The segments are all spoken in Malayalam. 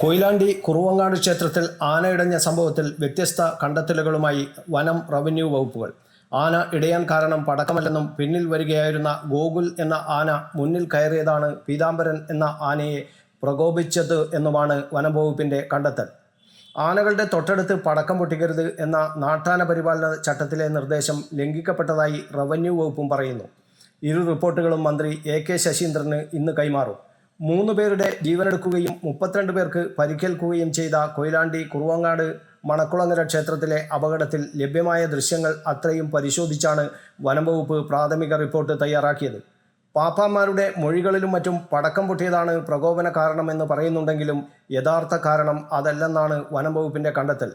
കൊയിലാണ്ടി കുറുവങ്ങാട് ക്ഷേത്രത്തിൽ ആനയിടഞ്ഞ സംഭവത്തിൽ വ്യത്യസ്ത കണ്ടെത്തലുകളുമായി വനം റവന്യൂ വകുപ്പുകൾ. ആന ഇടയാൻ കാരണം പടക്കമല്ലെന്നും പിന്നിൽ വരികയായിരുന്ന ഗോകുൽ എന്ന ആന മുന്നിൽ കയറിയതാണ് പീതാംബരൻ എന്ന ആനയെ പ്രകോപിച്ചത് എന്നുമാണ് വനം വകുപ്പിന്റെ കണ്ടെത്തൽ. ആനകളുടെ തൊട്ടടുത്ത് പടക്കം പൊട്ടിക്കരുത് എന്ന നാട്ടാന പരിപാലന ചട്ടത്തിലെ നിർദ്ദേശം ലംഘിക്കപ്പെട്ടതായി റവന്യൂ വകുപ്പും പറയുന്നു. ഇരു റിപ്പോർട്ടുകളും മന്ത്രി എ കെ ശശീന്ദ്രന് ഇന്ന് കൈമാറും. മൂന്ന് പേരുടെ ജീവനെടുക്കുകയും മുപ്പത്തിരണ്ട് പേർക്ക് പരിക്കേൽക്കുകയും ചെയ്ത കൊയിലാണ്ടി കുറുവങ്ങാട് മണക്കുളങ്ങര ക്ഷേത്രത്തിലെ അപകടത്തിൽ ലഭ്യമായ ദൃശ്യങ്ങൾ അത്രയും പരിശോധിച്ചാണ് വനംവകുപ്പ് പ്രാഥമിക റിപ്പോർട്ട് തയ്യാറാക്കിയത്. പാപ്പാന്മാരുടെ മൊഴികളിലും മറ്റും പടക്കം പൊട്ടിയതാണ് പ്രകോപന കാരണമെന്ന് പറയുന്നുണ്ടെങ്കിലും യഥാർത്ഥ കാരണം അതല്ലെന്നാണ് വനംവകുപ്പിന്റെ കണ്ടെത്തൽ.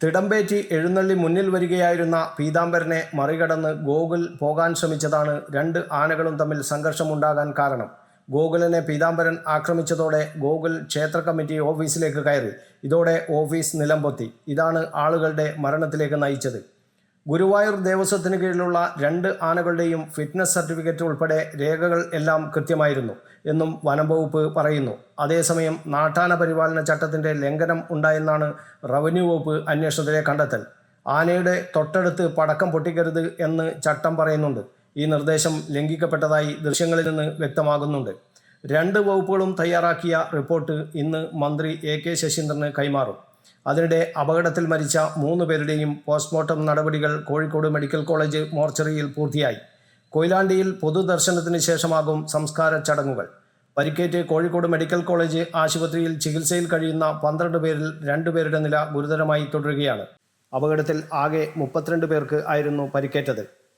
തിടമ്പേറ്റി എഴുന്നള്ളി മുന്നിൽ വരികയായിരുന്ന പീതാംബരനെ മറികടന്ന് ഗോകുൽ പോകാൻ ശ്രമിച്ചതാണ് രണ്ട് ആനകളും തമ്മിൽ സംഘർഷമുണ്ടാകാൻ കാരണം. ഗോകുലിനെ പീതാംബരൻ ആക്രമിച്ചതോടെ ഗോകുൽ ക്ഷേത്ര കമ്മിറ്റി ഓഫീസിലേക്ക് കയറി. ഇതോടെ ഓഫീസ് നിലംപൊത്തി. ഇതാണ് ആളുകളുടെ മരണത്തിലേക്ക് നയിച്ചത്. ഗുരുവായൂർ ദേവസ്വത്തിന് കീഴിലുള്ള രണ്ട് ആനകളുടെയും ഫിറ്റ്നസ് സർട്ടിഫിക്കറ്റ് ഉൾപ്പെടെ രേഖകൾ എല്ലാം കൃത്യമായിരുന്നു എന്നും വനം വകുപ്പ് പറയുന്നു. അതേസമയം നാട്ടാന പരിപാലന ചട്ടത്തിന്റെ ലംഘനം ഉണ്ടായെന്നാണ് റവന്യൂ വകുപ്പ് അന്വേഷണത്തിലെ കണ്ടെത്തൽ. ആനയുടെ തൊട്ടടുത്ത് പടക്കം പൊട്ടിക്കരുത് എന്ന് ചട്ടം പറയുന്നുണ്ട്. ഈ നിർദ്ദേശം ലംഘിക്കപ്പെട്ടതായി ദൃശ്യങ്ങളിൽ നിന്ന് വ്യക്തമാകുന്നുണ്ട്. രണ്ട് വകുപ്പുകളും തയ്യാറാക്കിയ റിപ്പോർട്ട് ഇന്ന് മന്ത്രി എ കെ ശശീന്ദ്രന് കൈമാറും. അതിനിടെ അപകടത്തിൽ മരിച്ച മൂന്ന് പേരുടെയും പോസ്റ്റ്മോർട്ടം നടപടികൾ കോഴിക്കോട് മെഡിക്കൽ കോളേജ് മോർച്ചറിയിൽ പൂർത്തിയായി. കൊയിലാണ്ടിയിൽ പൊതുദർശനത്തിന് ശേഷമാകും സംസ്കാര ചടങ്ങുകൾ. പരിക്കേറ്റ് കോഴിക്കോട് മെഡിക്കൽ കോളേജ് ആശുപത്രിയിൽ ചികിത്സയിൽ കഴിയുന്ന പന്ത്രണ്ട് പേരിൽ രണ്ടുപേരുടെ നില ഗുരുതരമായി തുടരുകയാണ്. അപകടത്തിൽ ആകെ മുപ്പത്തിരണ്ട് പേർക്ക് ആയിരുന്നു പരിക്കേറ്റത്.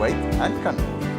weight and control.